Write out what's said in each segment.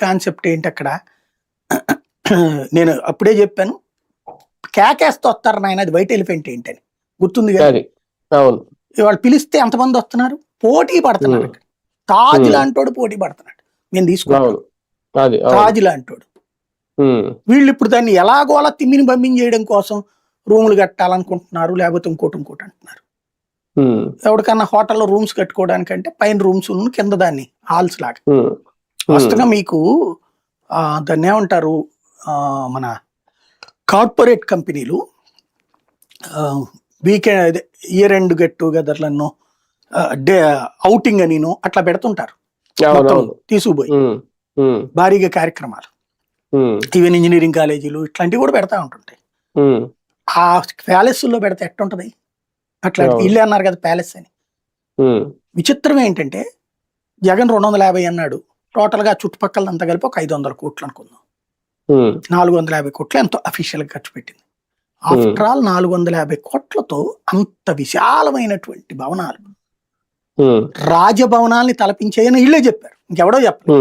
Concept ఏంటి అక్కడ? నేను అప్పుడే చెప్పాను. కేకేస్తే వస్తారు నాయన అది వైట్ ఎలిఫెంట్ ఏంటని. గుర్తుంది కదా? అవును. వాళ్ళు పిలిస్తే ఎంతమంది వస్తున్నారు? పోటీ పడుతున్నారు తాజ్. లాంటోడు పోటీ పడుతున్నాడు. మేము తీసుకున్నాం అవును. అది అవును. తాజ్ లాంటోడు. వీళ్ళు ఇప్పుడు దాన్ని ఎలాగోలా తిమ్మిని పంపించేయడం కోసం రూములు కట్టాలనుకుంటున్నారు లేకపోతే ఇంకోటి ఇంకోటి అంటున్నారు. ఎవరికన్నా హోటల్లో రూమ్స్ కట్టుకోవడానికంటే పైన రూమ్స్ కింద దాన్ని హాల్స్ లాగా. ఉమ్, వస్తుగా మీకు దాన్ని ఏమంటారు? మన కార్పొరేట్ కంపెనీలు వీకెండ్ ఇయర్ ఎండ్ గెట్ టుగెదర్లను డే అవుటింగ్ అనిను అట్లా పెడుతుంటారు. తీసుకుపోయి. ఉమ్, ఉమ్, భారీగా కార్యక్రమాలు. ఈవెన్ ఇంజనీరింగ్ కాలేజీలు ఇట్లాంటివి కూడా పెడతా ఉంటుంటాయి. ఆ ప్యాలెస్లో పెడితే ఎట్టుంటది? అట్లా. ఇల్లు అన్నారు కదా ప్యాలెస్ అని. విచిత్రం ఏంటంటే జగన్ రెండు వందల యాభై అన్నాడు. టోటల్గా చుట్టుపక్కల అంతా కలిపి ఒక ఐదు వందల కోట్లు అనుకుందాం నాలుగు వందల యాభై కోట్లు ఎంతో అఫీషియల్గా ఖర్చు పెట్టింది. ఆఫ్టర్ ఆల్ నాలుగు వందల యాభై కోట్లతో అంత విశాలమైనటువంటి భవనాలు. రాజభవనాల్ని తలపించేయని ఇళ్ళే చెప్పారు. ఇంకెవడో చెప్పరు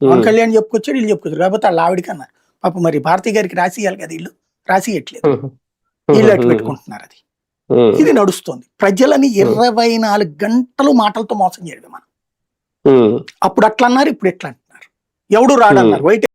పవన్ కళ్యాణ్ చెప్పుకొచ్చాడు వీళ్ళు చెప్పుకొచ్చారు. కాకపోతే వాళ్ళ ఆవిడికి అన్నారు పాప మరి భారతీ గారికి రాసి ఇవ్వాలి కదా ఇల్లు. రాసి ఇవ్వట్లేదు ఉమ్, వీళ్ళు అట్టు పెట్టుకుంటున్నారు అది. ఇది నడుస్తుంది. ప్రజలని ఇరవై నాలుగు గంటలు మాటలతో మోసం చేయడం మనం. అప్పుడు అట్లా అన్నారు ఇప్పుడు ఎట్లా అంటున్నారు? ఎవడు రాడన్నారు? వైట్